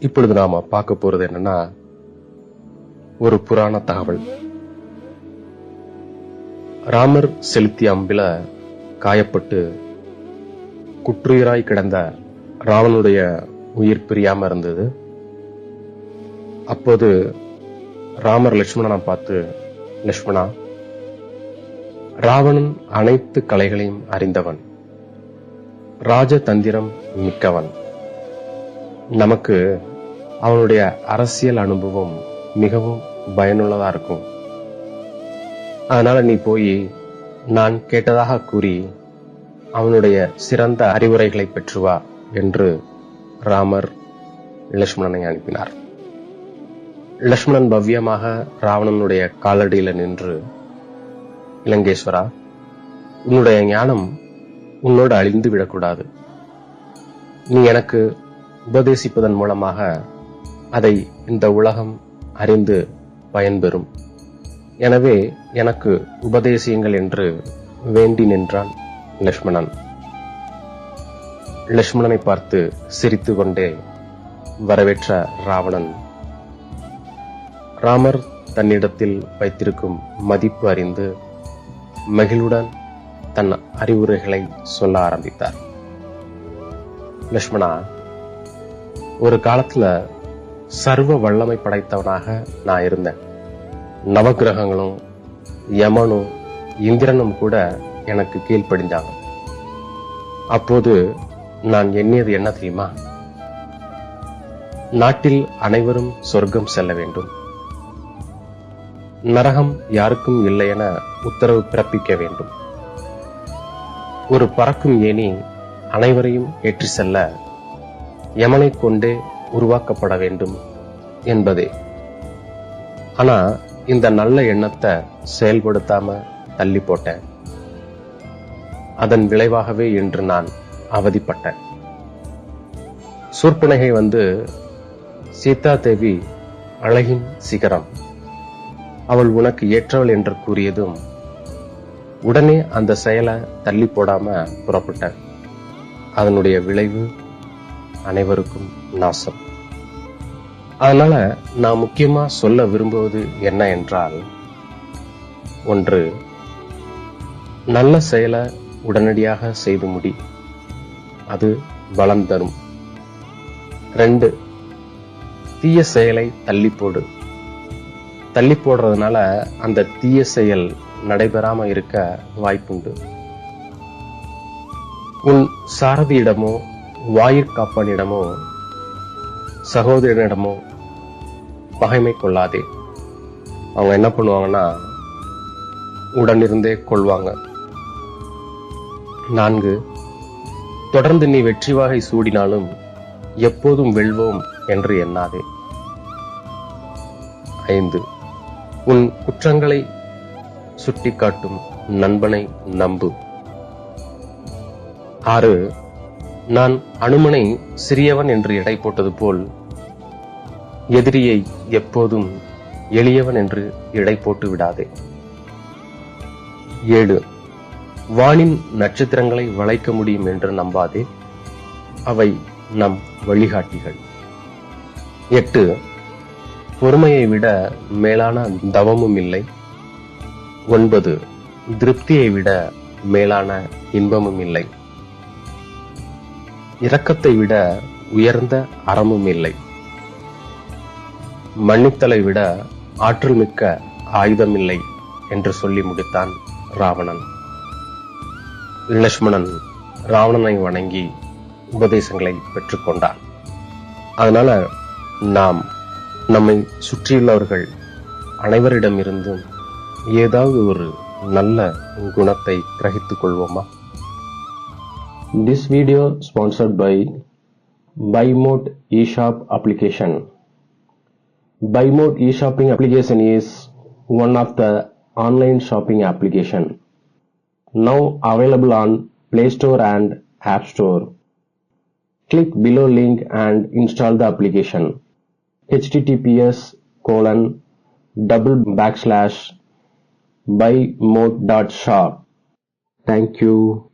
இப்பொழுது நாம பார்க்க போறது என்னன்னா ஒரு புராண தகவல். ராமர் செலுத்திய அம்பில காயப்பட்டு குற்றுயிராய் கிடந்த ராவனுடைய உயிர் பிரியாம இருந்தது. அப்போது ராமர் லட்சுமணனை பார்த்து லட்சுமணா ராவணன் அனைத்து கலைகளையும் அறிந்தவன். ராஜதந்திரம் மிக்கவன். நமக்கு அவனுடைய அரசியல் அனுபவம் மிகவும் பயனுள்ளதா இருக்கும். அதனால நீ போய் நான் கேட்டதாக கூறி அவனுடைய சிறந்த அறிவுரைகளை பெற்று வா என்று ராமர் லட்சுமணனை அனுப்பினார். லட்சுமணன் பவ்யமாக ராவணனுடைய காலடியில நின்று இலங்கேஸ்வரா உன்னுடைய ஞானம் உன்னோடு அழிந்து விடக்கூடாது. நீ எனக்கு உபதேசிப்பதன் மூலமாக அதை இந்த உலகம் அறிந்து பயன்பெறும். எனவே எனக்கு உபதேசியுங்கள் என்று வேண்டி நின்றான் லட்சுமணன் லட்சுமணனை பார்த்து சிரித்து கொண்டே வரவேற்ற ராவணன். ராமர் தன்னிடத்தில் வைத்திருக்கும் மதிப்பு அறிந்து மகிழுடன் தன் அறிவுரைகளை சொல்ல ஆரம்பித்தார். லட்சுமணா ஒரு காலத்துல சர்வ வல்லமை படைத்தவனாக நான் இருந்தேன். நவகிரகங்களும் யமனும் இந்திரனும் கூட எனக்கு கீழ்ப்படிஞ்சாங்க. அப்போது நான் எண்ணியது என்ன தெரியுமா? நாட்டில் அனைவரும் சொர்க்கம் செல்ல வேண்டும். நரகம் யாருக்கும் இல்லை என உத்தரவு பிறப்பிக்க வேண்டும். ஒரு பறக்கும் ஏணி அனைவரையும் ஏற்றி செல்ல யமனை கொண்டே உருவாக்கப்பட வேண்டும் என்பதே. ஆனா இந்த நல்ல எண்ணத்தை செயல்படுத்தாம தள்ளி போட்டேன். அதன் விளைவாகவே இன்று நான் அவதிப்பட்டேன். சூர்பனகை வந்து சீதா தேவி அழகின் சிகரம். அவள் உனக்கு ஏற்றவள் என்று கூறியதும் உடனே அந்த செயலை தள்ளி போடாம புறப்பட்டேன். அதனுடைய விளைவு அனைவருக்கும் நாசம். அதனால நான் முக்கியமா சொல்ல விரும்புவது என்ன என்றால் ஒன்று நல்ல செயலை உடனடியாக செய்து முடி. அது பலம் தரும். ரெண்டு தீய செயலை தள்ளி போடு. தள்ளி போடுறதுனால அந்த தீய செயல் நடைபெறாம இருக்க வாய்ப்புண்டு. உன் சாரதியிடமோ வாயிற்காப்பனிடமோ சகோதரனிடமோ பகைமை கொள்ளாதே. அவங்க என்ன பண்ணுவாங்கன்னா உடனிருந்தே கொள்வாங்க. நான்கு தொடர்ந்து நீ வெற்றி வாகை சூடினாலும் எப்போதும் வெல்வோம் என்று எண்ணாதே. ஐந்து உன் குற்றங்களை சுட்டிக்காட்டும் நண்பனை நம்பு. ஆறு நான் அனுமனை சிறியவன் என்று எடை போட்டது போல் எதிரியை எப்போதும் எளியவன் என்று எடை போட்டு விடாதே. ஏழு வானின் நட்சத்திரங்களை வளைக்க முடியும் என்று நம்பாதே. அவை நம் வழிகாட்டிகள். எட்டு பொறுமையை விட மேலான தவமும் இல்லை. ஒன்பது திருப்தியை விட மேலான இன்பமும் இல்லை. இரக்கத்தை விட உயர்ந்த அறமும் இல்லை. மன்னித்தலை விட ஆற்றல் மிக்க ஆயுதம் இல்லை என்று சொல்லி முடித்தான் ராவணன். லட்சுமணன் ராவணனை வணங்கி உபதேசங்களை பெற்றுக்கொண்டான் அதனால நாம் நம்மை சுற்றியுள்ளவர்கள் அனைவரிடமிருந்தும் ஏதாவது ஒரு நல்ல குணத்தை கிரகித்துக் கொள்வோமா? This video sponsored by BuyMode eShop application. BuyMode eShopping application is one of the online shopping application now available on Play Store and App Store. Click below link and install the application. https colon double backslash buymode.shop. Thank you.